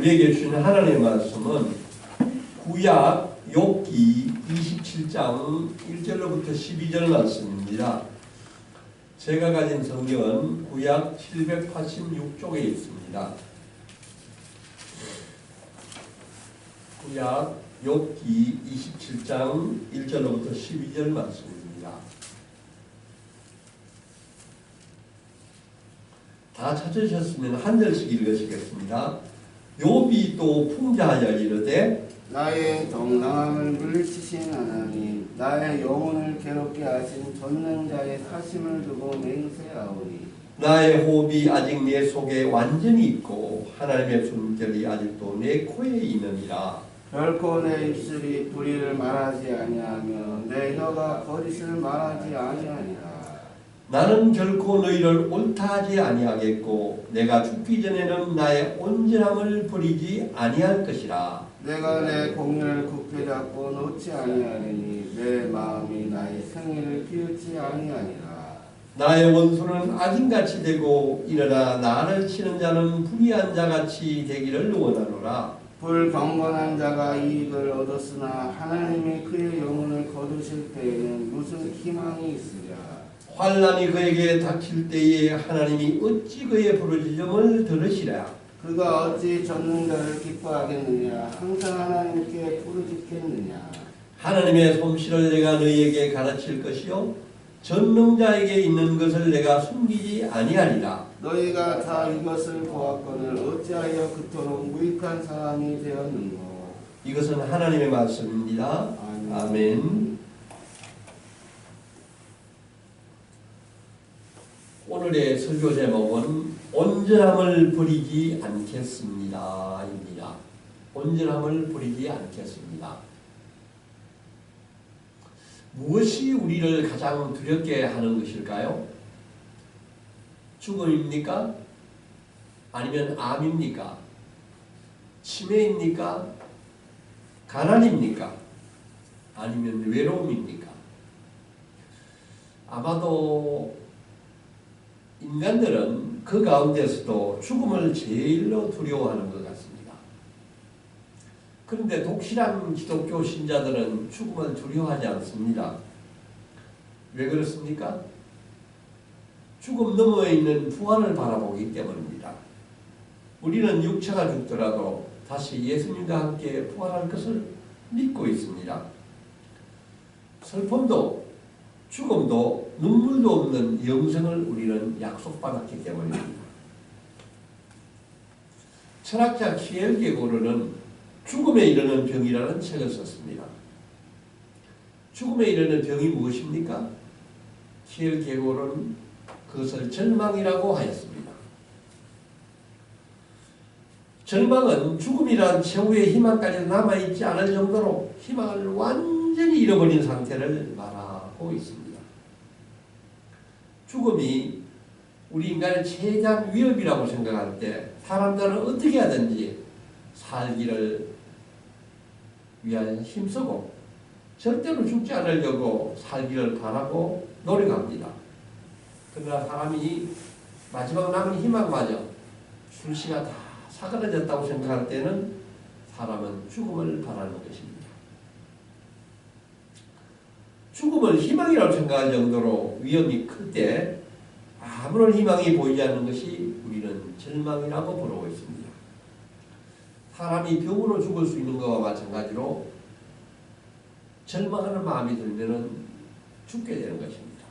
우리에게 주시는 하나님의 말씀은 구약 욥기 27장 1절로부터 12절 말씀입니다. 제가 가진 성경은 구약 786쪽에 있습니다. 구약 욥기 27장 1절로부터 12절 말씀입니다. 다 찾으셨으면 한 절씩 읽으시겠습니다. 욥이 또 풍자하여 이르되 나의 정당함을 물리치신 하나님 나의 영혼을 괴롭게 하신 전능자의 사심을 두고 맹세하오니 나의 호흡이 아직 내 속에 완전히 있고 하나님의 숨결이 아직도 내 코에 있느니라. 결코 내 입술이 불의를 말하지 아니하며 내 혀가 거짓을 말하지 아니하니라 나는 결코 너희를 옳다 하지 아니하겠고 내가 죽기 전에는 나의 온전함을 버리지 아니할 것이라. 내가 내 공의를 굳게 잡고 놓지 아니하리니 내 마음이 나의 생애를 비웃지 아니하니라 나의 원수는 아진같이 되고 일어나 나를 치는 자는 불의한 자같이 되기를 원하노라. 불경건한 자가 이익을 얻었으나 하나님이 그의 영혼을 거두실 때에는 무슨 희망이 있으랴 환란이 그에게 닥칠 때에 하나님이 어찌 그의 부르짖음을 들으시랴. 그가 어찌 전능자를 기뻐하겠느냐 항상 하나님께 부르짖겠느냐 하나님의 솜씨를 내가 너희에게 가르칠 것이요 전능자에게 있는 것을 내가 숨기지 아니하리라. 너희가 다 이것을 보았거늘 어찌하여 그토록 무익한 사람이 되었는고 이것은 하나님의 말씀입니다. 아멘. 아멘. 오늘의 설교 제목은 온전함을 버리지 않겠습니다. 입니다. 온전함을 버리지 않겠습니다. 무엇이 우리를 가장 두렵게 하는 것일까요? 죽음입니까? 아니면 암입니까? 치매입니까? 가난입니까? 아니면 외로움입니까? 아마도 인간들은 그 가운데서도 죽음을 제일로 두려워하는 것 같습니다. 그런데 독실한 기독교 신자들은 죽음을 두려워하지 않습니다. 왜 그렇습니까? 죽음 너머에 있는 부활을 바라보기 때문입니다. 우리는 육체가 죽더라도 다시 예수님과 함께 부활할 것을 믿고 있습니다. 슬픔도 죽음도 눈물도 없는 영생을 우리는 약속받았기 때문입니다. 철학자 키엘게 고르는 죽음에 이르는 병이라는 책을 썼습니다. 죽음에 이르는 병이 무엇입니까? 키엘게 고르는 그것을 절망이라고 하였습니다. 절망은 죽음이란 최후의 희망까지 남아있지 않을 정도로 희망을 완전히 잃어버린 상태를 말하고 있습니다. 죽음이 우리 인간의 최대한 위협이라고 생각할 때 사람들은 어떻게 하든지 살기를 위하여 힘쓰고 절대로 죽지 않으려고 살기를 바라고 노력합니다. 그러나 사람이 마지막 남은 희망마저 출시가 다 사그라졌다고 생각할 때는 사람은 죽음을 바라는 것입니다. 죽음을 희망이라고 생각할 정도로 위험이 클 때 아무런 희망이 보이지 않는 것이 우리는 절망이라고 부르고 있습니다. 사람이 병으로 죽을 수 있는 것과 마찬가지로 절망하는 마음이 들면은 죽게 되는 것입니다.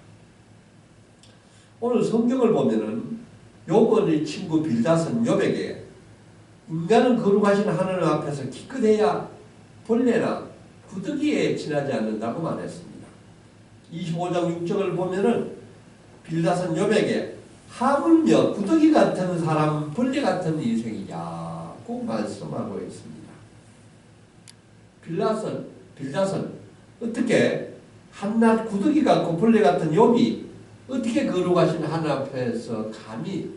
오늘 성경을 보면은 요번의 친구 빌닷은 욥에게 인간은 거룩하신 하나님 앞에서 기껏해야 벌레나 구더기에 지나지 않는다고 말했습니다. 25장 6절을 보면은 빌닷은 욥에게 하물며 구더기 같은 사람, 벌레 같은 인생이냐고 말씀하고 있습니다. 빌닷은 빌닷은 어떻게 한낱 구더기 같고 벌레 같은 욥이 어떻게 거룩하신 하나님 앞에서 감히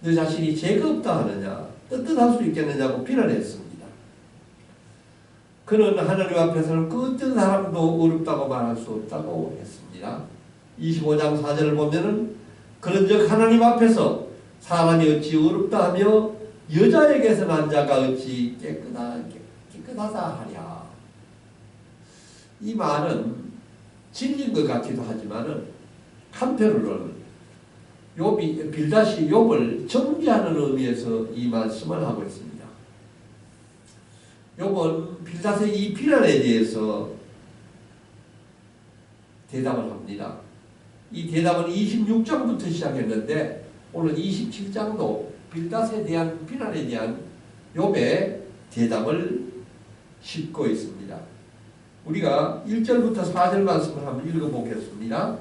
너 자신이 죄가 없다 하느냐 떳떳할 수 있겠느냐고 비난했습니다. 그는 하나님 앞에서는 그 어떤 사람도 어렵다고 말할 수 없다고 했습니다. 25장 4절을 보면은 그런즉 하나님 앞에서 사람이 어찌 어렵다 하며 여자에게서 난 자가 어찌 깨끗하, 깨끗하다 하랴. 이 말은 진리인 것 같기도 하지만은 한편으로는 욥이 빌다시 욥을 정죄하는 의미에서 이 말씀을 하고 있습니다. 욥은 빌닷의 이 비난에 대해서 대답을 합니다. 이 대답은 26장부터 시작했는데 오늘 27장도 빌닷에 대한 비난에 대한 욥의 대답을 싣고 있습니다. 우리가 1절부터 4절 말씀을 한번 읽어보겠습니다.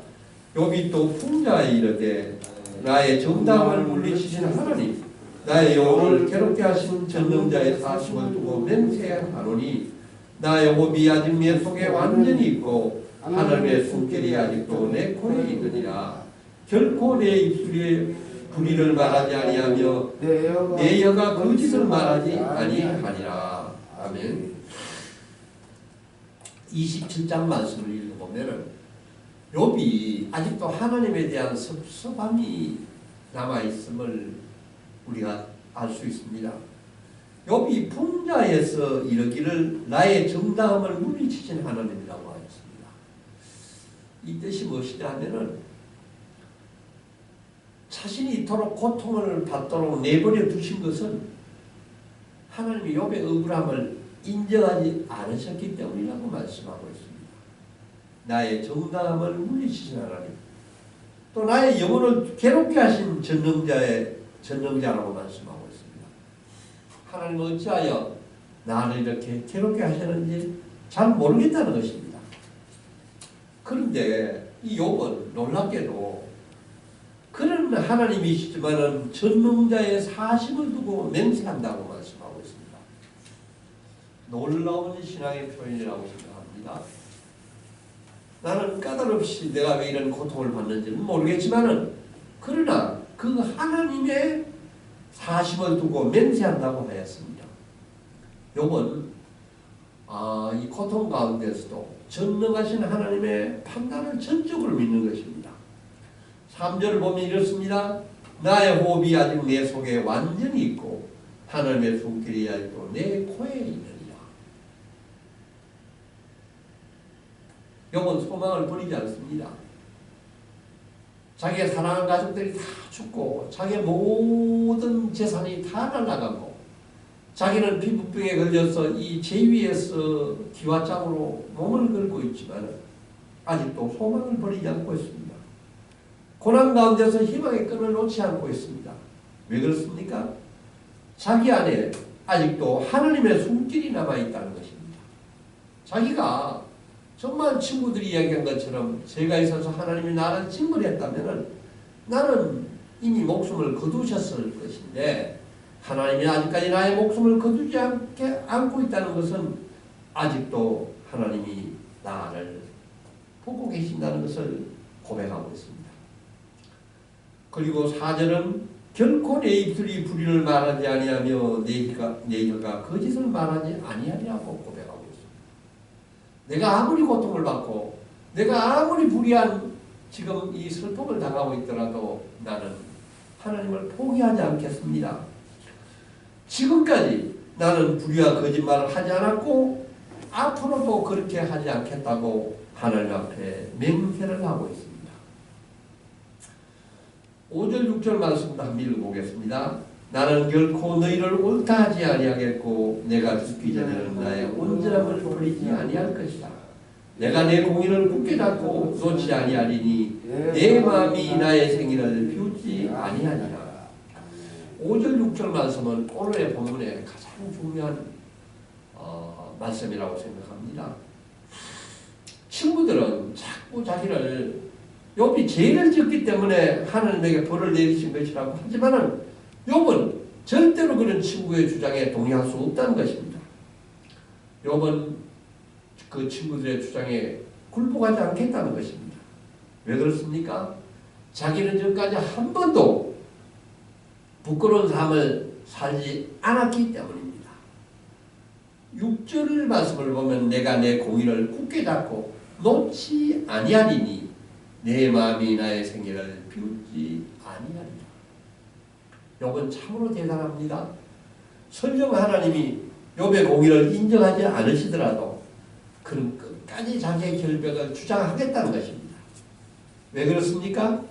욥이 또 풍자에 이르되 나의 정당을 물리치신 하나님 나의 영혼을 괴롭게 하신 전능자의 사심을 두고 맹세하노니 나의 호흡이 아직 내 속에 완전히 있고 하늘의 숨결이 아직도 내 코에 있느니라. 결코 내 입술에 불의를 말하지 아니하며 내 여가 거짓을 말하지 아니하니라. 아멘. 27장 말씀을 읽어보면은 욥이 아직도 하나님에 대한 섭섭함이 남아있음을 우리가 알 수 있습니다. 욥이 풍자에서 이르기를 나의 정당함을 물리치신 하나님이라고 하였습니다. 이 뜻이 무엇이냐 하면은 자신이 이토록 고통을 받도록 내버려 두신 것은 하나님이 욥의 억울함을 인정하지 않으셨기 때문이라고 말씀하고 있습니다. 나의 정당함을 물리치신 하나님 또 나의 영혼을 괴롭게 하신 전능자의 전능자라고 말씀하고 있습니다. 하나님은 어찌하여 나를 이렇게 괴롭게 하셨는지 잘 모르겠다는 것입니다. 그런데 이 욥은 놀랍게도 그런 하나님이시지만은 전능자의 사심을 두고 맹세한다고 말씀하고 있습니다. 놀라운 신앙의 표현이라고 생각합니다. 나는 까다롭이 내가 왜 이런 고통을 받는지는 모르겠지만은 그러나 그 하나님의 사심을 두고 맹세한다고 하였습니다. 욥은 아, 이 고통 가운데서도 전능하신 하나님의 판단을 전적으로 믿는 것입니다. 3절을 보면 이렇습니다. 나의 호흡이 아직 내 속에 완전히 있고 하나님의 손길이 아직도 내 코에 있느니라. 욥은 소망을 버리지 않습니다. 자기의 사랑하는 가족들이 다 죽고 자기의 모든 재산이 다 날아가고 자기는 피부병에 걸려서 이 제위에서 기와장으로 몸을 걸고 있지만 아직도 소망을 버리지 않고 있습니다. 고난 가운데서 희망의 끈을 놓지 않고 있습니다. 왜 그렇습니까? 자기 안에 아직도 하나님의 손길이 남아있다는 것입니다. 자기가 정말 친구들이 이야기한 것처럼 제가 있어서 하나님이 나를 징벌했다면 나는 이미 목숨을 거두셨을 것인데 하나님이 아직까지 나의 목숨을 거두지 않게 안고 있다는 것은 아직도 하나님이 나를 보고 계신다는 것을 고백하고 있습니다. 그리고 사절은 결코 내 입술이 불의를 말하지 아니하며 내 혀가, 내 혀가 거짓을 말하지 있습니다. 내가 아무리 고통을 받고 내가 아무리 불의한 지금 이 슬픔을 당하고 있더라도 나는 하나님을 포기하지 않겠습니다. 지금까지 나는 불의와 거짓말을 하지 않았고 앞으로도 그렇게 하지 않겠다고 하나님 앞에 맹세를 하고 있습니다. 5절 6절 말씀도 한번 읽어보겠습니다. 나는 결코 너희를 옳다 하지 아니하겠고 내가 죽기 전에는 나의 온전함을 버리지 아니할 것이다. 내가 내 공의를 굳게 잡고 놓지 아니하리니 내 마음이 나의 생일을 비웃지 아니하니라. 5절 6절 말씀은 오늘의 본문의 가장 중요한 어, 말씀이라고 생각합니다. 친구들은 자꾸 자기를 욥이 죄를 지었기 때문에 하나님에게 벌을 내리신 것이라고 하지만은 욥은 절대로 그런 친구의 주장에 동의할 수 없다는 것입니다. 욥은 그 친구들의 주장에 굴복하지 않겠다는 것입니다. 왜 그렇습니까? 자기는 지금까지 한 번도 부끄러운 삶을 살지 않았기 때문입니다. 6절 말씀을 보면 내가 내 공의를 굳게 잡고 놓지 아니하리니 내 마음이 나의 생애를 비웃지 아니하리라. 욥은 참으로 대단합니다. 설령 하나님이 욥의 공의를 인정하지 않으시더라도 그는 끝까지 자기의 결백을 주장하겠다는 것입니다. 왜 그렇습니까?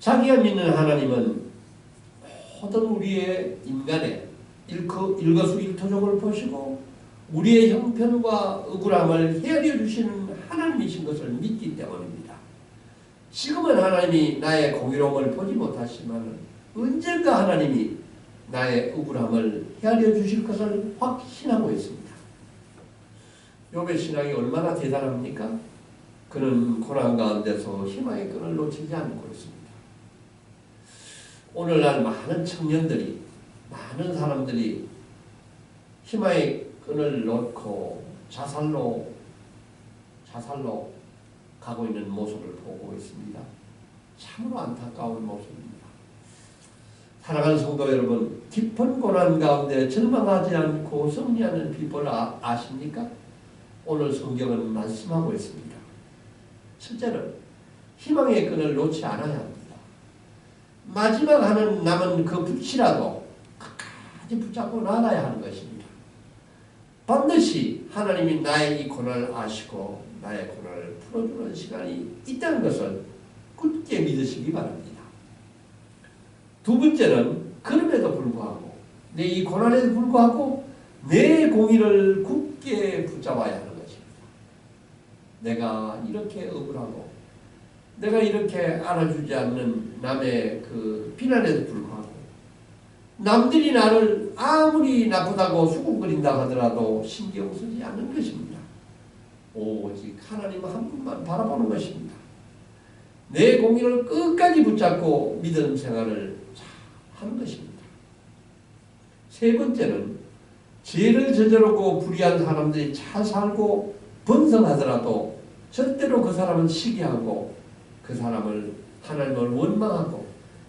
자기가 믿는 하나님은 모든 우리의 인간의 일거, 일거수일투족을 보시고 우리의 형편과 억울함을 헤아려 주시는 하나님이신 것을 믿기 때문입니다. 지금은 하나님이 나의 공의로움을 보지 못하시면 언젠가 하나님이 나의 억울함을 헤아려 주실 것을 확신하고 있습니다. 욥의 신앙이 얼마나 대단합니까? 그는 고난 가운데서 희망의 끈을 놓치지 않고 있습니다. 오늘날 많은 청년들이 많은 사람들이 희망의 끈을 놓고 자살로 자살로 가고 있는 모습을 보고 있습니다. 참으로 안타까운 모습입니다. 사랑하는 성도 여러분, 깊은 고난 가운데 절망하지 않고 승리하는 비법을 아, 아십니까? 오늘 성경은 말씀하고 있습니다. 첫째는 희망의 끈을 놓지 않아야 합니다. 마지막 하는 남은 그 불치라도 끝까지 붙잡고 나가야 하는 것입니다. 반드시 하나님이 나의 이 고난을 아시고 나의 고난을 풀어주는 시간이 있다는 것을 굳게 믿으시기 바랍니다. 두 번째는 그럼에도 불구하고 내 이 고난에도 불구하고 내 공의를 굳게 붙잡아야 하는 것입니다. 내가 이렇게 억울하고 내가 이렇게 알아주지 않는 남의 그 비난에도 불구하고 남들이 나를 아무리 나쁘다고 수군거린다 하더라도 신경 쓰지 않는 것입니다. 오직 하나님 한 분만 바라보는 것입니다. 내 공의를 끝까지 붙잡고 믿음 생활을 잘 하는 것입니다. 세 번째는 죄를 저지르고 불의한 사람들이 잘 살고 번성하더라도 절대로 그 사람은 시기하고 그 사람을 하나님을 원망하고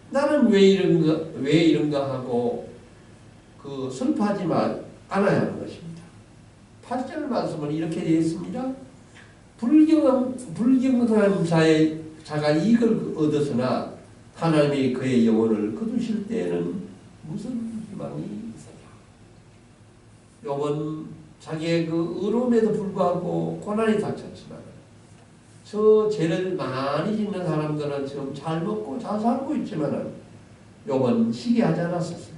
나는 왜 이런가 왜 이런가 하고 그 슬퍼하지 마 않아야 하는 것입니다. 8절 말씀은 이렇게 되어 있습니다. 불경 불경한 자의 자가 이익을 얻었으나 하나님이 그의 영혼을 거두실 때에는 무슨 희망이 있어요? 요번 자기의 그 의로움에도 불구하고 고난이 닥쳤지만 저 죄를 많이 짓는 사람들은 지금 잘 먹고 잘 살고 있지만은 요번 시기하지 않았었습니다.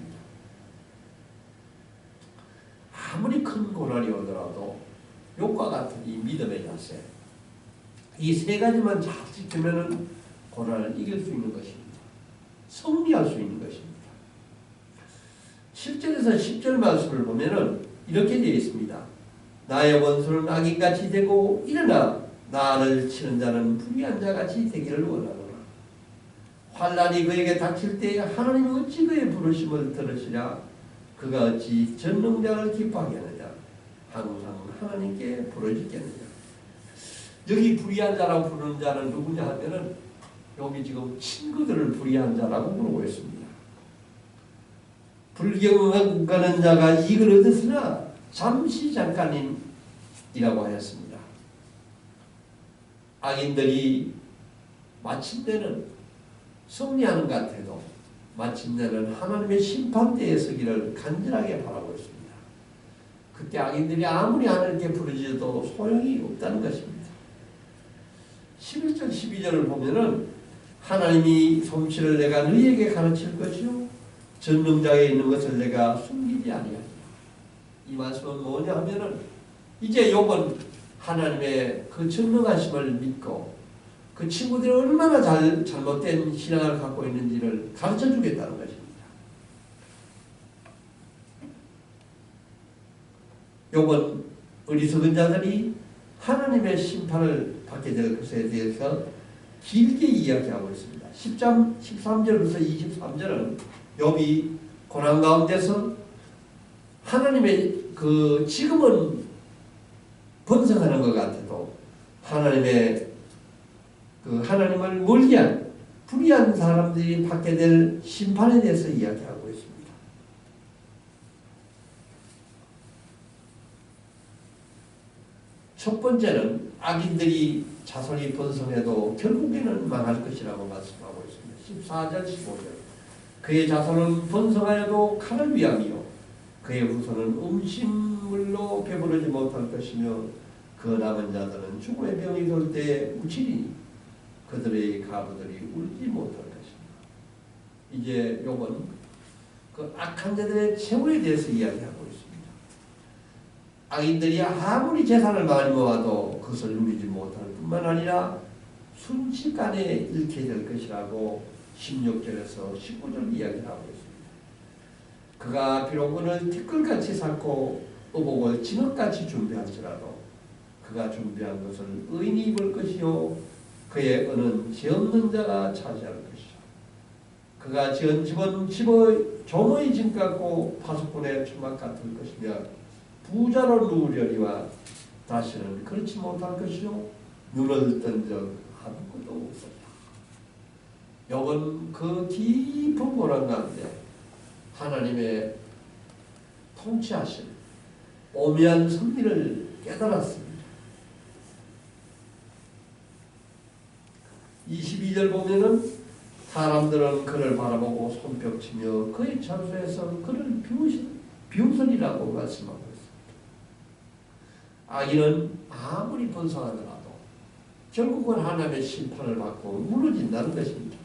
아무리 큰 고난이 오더라도 욕과 같은 이 믿음의 자세 이 세 가지만 잘 지키면은 고난을 이길 수 있는 것입니다. 승리할 수 있는 것입니다. 7절에서 10절 말씀을 보면은 이렇게 되어 있습니다. 나의 원수는 악인같이 되고 일어나 나를 치는 자는 불의한 자같이 되기를 원하노라. 환란이 그에게 닥칠 때에 하나님이 어찌 그의 부르심을 들으시랴 그가 어찌 전능자를 기뻐하게 하느냐 항상 하나님께 부르짖겠느냐 여기 불의한 자라고 부르는 자는 누구냐 하면은 여기 지금 친구들을 불의한 자라고 있습니다. 불경하는 자가 이익을 얻었으나 잠시 잠깐이라고 하였습니다. 악인들이 마침내는 승리하는 것 같아도 마침내는 하나님의 심판대에 서기를 간절하게 바라고 있습니다. 그때 악인들이 아무리 하나님께 부르짖어도 소용이 없다는 것입니다. 11절 12절을 보면은 하나님이 솜씨를 내가 너희에게 가르칠 것이요 전능자에 있는 것을 내가 숨기지 아니하리라. 이 말씀은 뭐냐 하면은 이제 요번 하나님의 그 전능하심을 믿고 그 친구들이 얼마나 잘, 잘못된 신앙을 갖고 있는지를 가르쳐 주겠다는 것입니다. 요번 어리석은 자들이 하나님의 심판을 받게 될 것에 대해서 길게 이야기하고 있습니다. 10장 13절부터 23절은 욥이 고난 가운데서 하나님의 그 지금은 번성하는 것 같아도 하나님의 그 하나님을 멀리한 불의한 사람들이 받게 될 심판에 대해서 이야기하고 있습니다. 첫 번째는 악인들이 자손이 번성해도 결국에는 망할 것이라고 말씀하고 있습니다. 14절 15절 그의 자손은 번성하여도 칼을 위함이요 그의 후손은 음식물로 배부르지 못할 것이며 그 남은 자들은 죽음의 병이 돌 때에 우치리니 그들의 가부들이 울지 못할 것이다. 이제 요건 그 악한 자들의 최후에 대해서 이야기하고 있습니다. 악인들이 아무리 재산을 많이 모아도 그것을 누리지 못할 뿐만 아니라 순식간에 잃게 될 것이라고 16절에서 19절 이야기를 하고 있습니다. 그가 비록 은을 티끌같이 쌓고 의복을 진흙같이 준비할지라도 그가 준비한 것을 의인이 입을 것이요 그의 은은 죄 없는 자가 차지할 것이요 그가 지은 집은 집의 종의 집 같고 파수꾼의 초막 같을 것이며 부자로 누우려니와 다시는 그렇지 못할 것이요 눈을 뜬 적 아무것도 없었다. 여건 그 깊은 고난 가운데 하나님의 통치하신 오묘한 섭리를 깨달았습니다. 22절 보면은 사람들은 그를 바라보고 손뼉치며 그의 장소에서 그를 비웃으리라고 말씀하고. 악인은 아무리 번성하더라도 결국은 하나님의 심판을 받고 무너진다는 것입니다.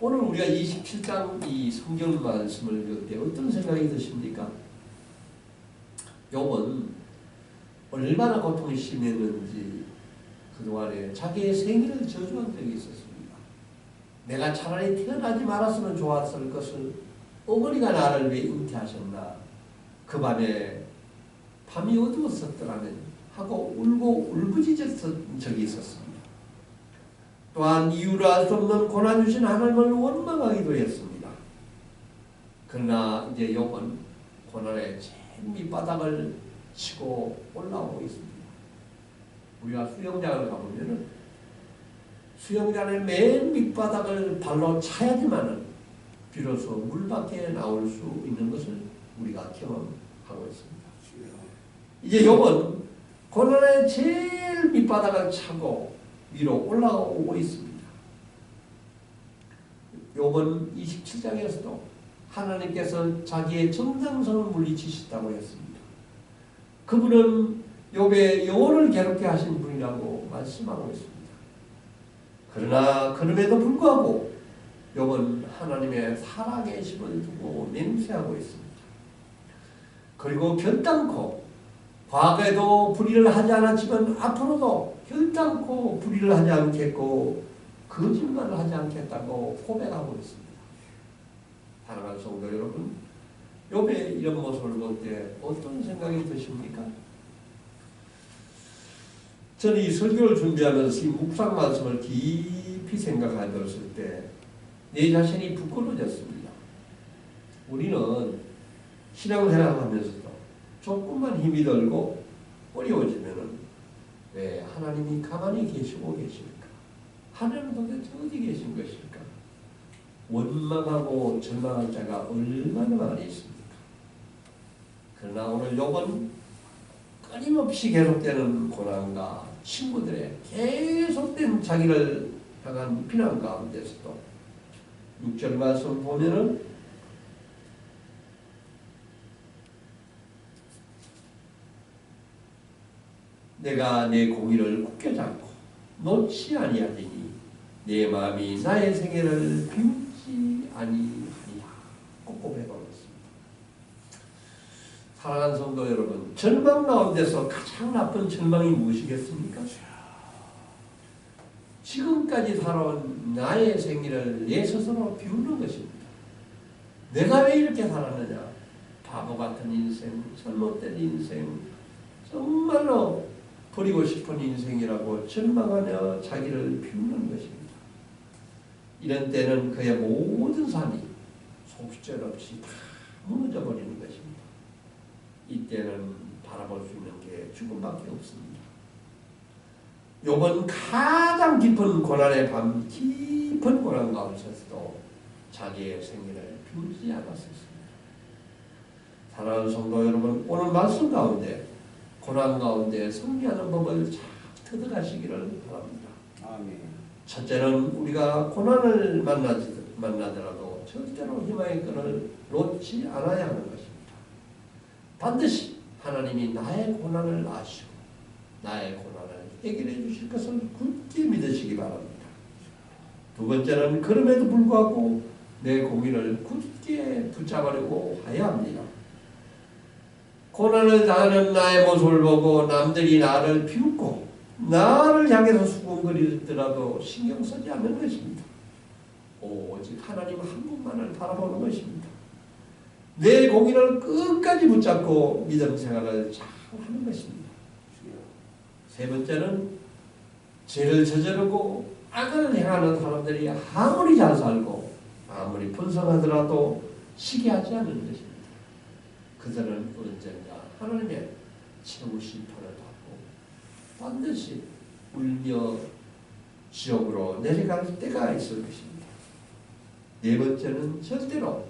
오늘 우리가 27장 이 성경 말씀을 읽을 때 어떤 생각이 드십니까? 욥은 얼마나 고통이 심했는지 그동안에 자기의 생일을 저주한 적이 있었습니다. 내가 차라리 태어나지 말았으면 좋았을 것을 어머니가 나를 왜 잉태하셨나 그 밤에 밤이 어두웠었더라면 하고 울고 울부짖었던 적이 있었습니다. 또한 이유를 알 수 없는 고난 주신 하나님을 원망하기도 했습니다. 그러나 이제 욥은 고난의 제일 밑바닥을 치고 올라오고 있습니다. 우리가 수영장을 가보면은 수영장의 맨 밑바닥을 발로 차야지만은 비로소 물 밖에 나올 수 있는 것을 우리가 경험하고 있습니다. 이제 욥은 고난의 제일 밑바닥을 차고 위로 올라오고 있습니다. 욥은 27장에서도 하나님께서 자기의 정당성을 물리치셨다고 했습니다. 그분은 욥의 영혼을 괴롭게 하신 분이라고 말씀하고 있습니다. 그러나 그럼에도 불구하고 욥은 하나님의 살아계심을 두고 맹세하고 있습니다. 그리고 결단코 과거에도 불의를 하지 않았지만 앞으로도 결단코 불의를 하지 않겠고 거짓말을 하지 않겠다고 고백하고 있습니다. 사랑하는 성도 여러분, 욥의 이런 모습을 볼 때 어떤 생각이 드십니까? 저는 이 설교를 준비하면서 이 묵상 말씀을 깊이 생각하였을 때 내 자신이 부끄러워졌습니다. 우리는 신앙생활 하면서도 조금만 힘이 들고 어려워지면은 왜 하나님이 가만히 계시고 계실까? 하나님은 도대체 어디 계신 것일까? 원망하고 절망한 자가 얼마나 많이 있습니까? 그러나 오늘 요건 끊임없이 계속되는 고난과 친구들의 계속된 자기를 향한 비난 가운데서도 6절 말씀 보면은 내가 내 공의를 굳게 잡고 놓지 아니하리니 내 마음이 나의 생애를 비웃지 아니하리라 꼼꼼해보고 있습니다. 사랑하는 성도 여러분 절망 가운데서 가장 나쁜 절망이 무엇이겠습니까? 지금까지 살아온 나의 생애를 내 스스로 비우는 것입니다. 내가 왜 이렇게 살았느냐? 바보 같은 인생, 잘못된 인생, 정말로 버리고 싶은 인생이라고 절망하며 자기를 비우는 것입니다. 이런 때는 그의 모든 삶이 속절 없이 다 무너져 버리는 것입니다. 이때는 바라볼 수 있는 게 죽음밖에 없습니다. 요번 가장 깊은 고난의 밤, 깊은 고난 가운데서도 자기의 생일을 비우지 않았습니다. 사랑하는 성도 여러분, 오늘 말씀 가운데 고난 가운데 승리하는 법을 잘 터득하시기를 바랍니다. 아멘. 첫째는 우리가 고난을 만나지, 만나더라도 절대로 희망의 끈을 놓지 않아야 하는 것입니다. 반드시 하나님이 나의 고난을 아시고 나의 고난을 해결해 주실 것을 굳게 믿으시기 바랍니다. 두 번째는 그럼에도 불구하고 내 고민을 굳게 붙잡으려고 해야 합니다. 고난을 당하는 나의 모습을 보고 남들이 나를 비웃고 나를 향해서 수군거리더라도 신경 쓰지 않는 것입니다. 오직 하나님 한 분만을 바라보는 것입니다. 내 고민을 끝까지 붙잡고 믿음 생활을 잘 하는 것입니다. 세 번째는 죄를 저지르고 악을 행하는 사람들이 아무리 잘 살고 아무리 분성하더라도 시기하지 않는 것입니다. 그들은 언젠가 하나님의 최후 심판을 받고 반드시 울며 지옥으로 내려갈 때가 있을 것입니다. 네 번째는 절대로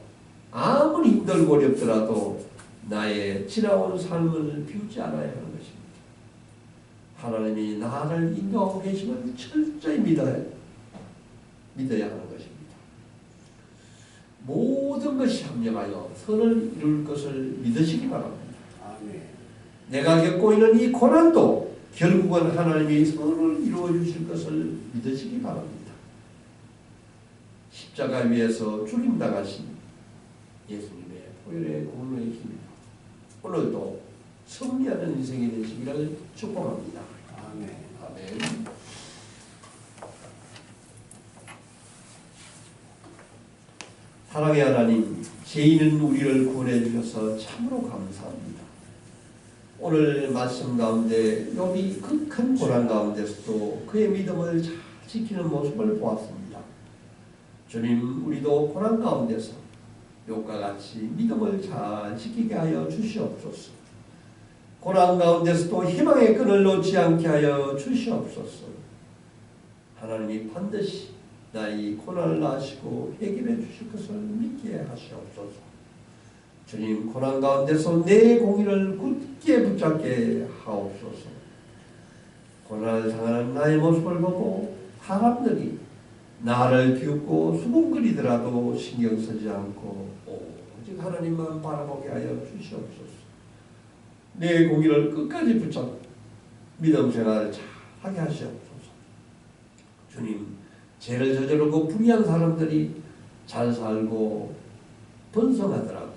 아무리 힘들고 어렵더라도 나의 지나온 삶을 비우지 않아야 하는 것입니다. 하나님이 나를 인도하고 계심을 철저히 믿어야, 믿어야 하는. 모든 것이 합력하여 선을 이룰 것을 믿으시기 바랍니다. 아멘. 내가 겪고 있는 이 고난도 결국은 하나님이 선을 이루어 주실 것을 믿으시기 바랍니다. 십자가 위에서 죽임 당하신 예수님의 보혈의 공로의 힘으로 오늘도 승리하는 인생이 되시기를 축복합니다. 아멘. 아멘. 사랑의 하나님, 죄인은 우리를 구원해 주셔서 참으로 감사합니다. 오늘 말씀 가운데 욥이 극한 고난 가운데서도 그의 믿음을 잘 지키는 모습을 보았습니다. 주님, 우리도 고난 가운데서 욥과 같이 믿음을 잘 지키게 하여 주시옵소서. 고난 가운데서도 희망의 끈을 놓지 않게 하여 주시옵소서. 하나님이 반드시 나의 고난을 아시고 해결해 주실 것을 믿게 하시옵소서. 주님 고난 가운데서 내 공의를 굳게 붙잡게 하옵소서. 고난을 당하는 나의 모습을 보고 사람들이 나를 비웃고 수군거리더라도 신경 쓰지 않고 오직 하나님만 바라보게 하여 주시옵소서. 내 공의를 끝까지 붙잡 믿음 생활을 잘 하게 하시옵소서. 주님, 죄를 저지르고 불의한 사람들이 잘 살고 번성하더라도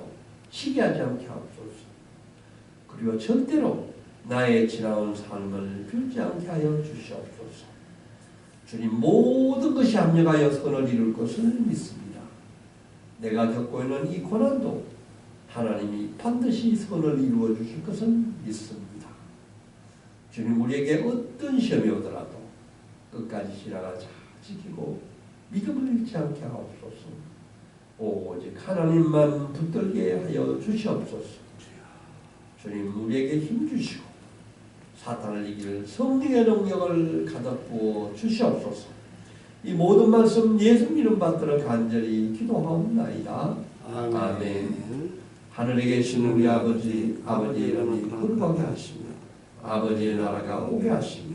시기하지 않게 하옵소서. 그리고 절대로 나의 지나온 삶을 비우지 않게 하여 주시옵소서. 주님, 모든 것이 합력하여 선을 이룰 것을 믿습니다. 내가 겪고 있는 이 고난도 하나님이 반드시 선을 이루어 주실 것을 믿습니다. 주님 우리에게 어떤 시험이 오더라도 끝까지 지나가 잘 지키고 믿음을 잃지 않게 하옵소서. 오직 하나님만 붙들게 하여 주시옵소서. 주님 우리에게 힘 주시고 사탄을 이길 성령의 능력을 가득 부어 주시옵소서. 이 모든 말씀 예수 이름 받들어 간절히 기도하옵나이다. 아멘. 하늘에 계신 우리 아버지, 아버지의 이름이 거룩하게 하시며 아버지의 나라가 오게 하시며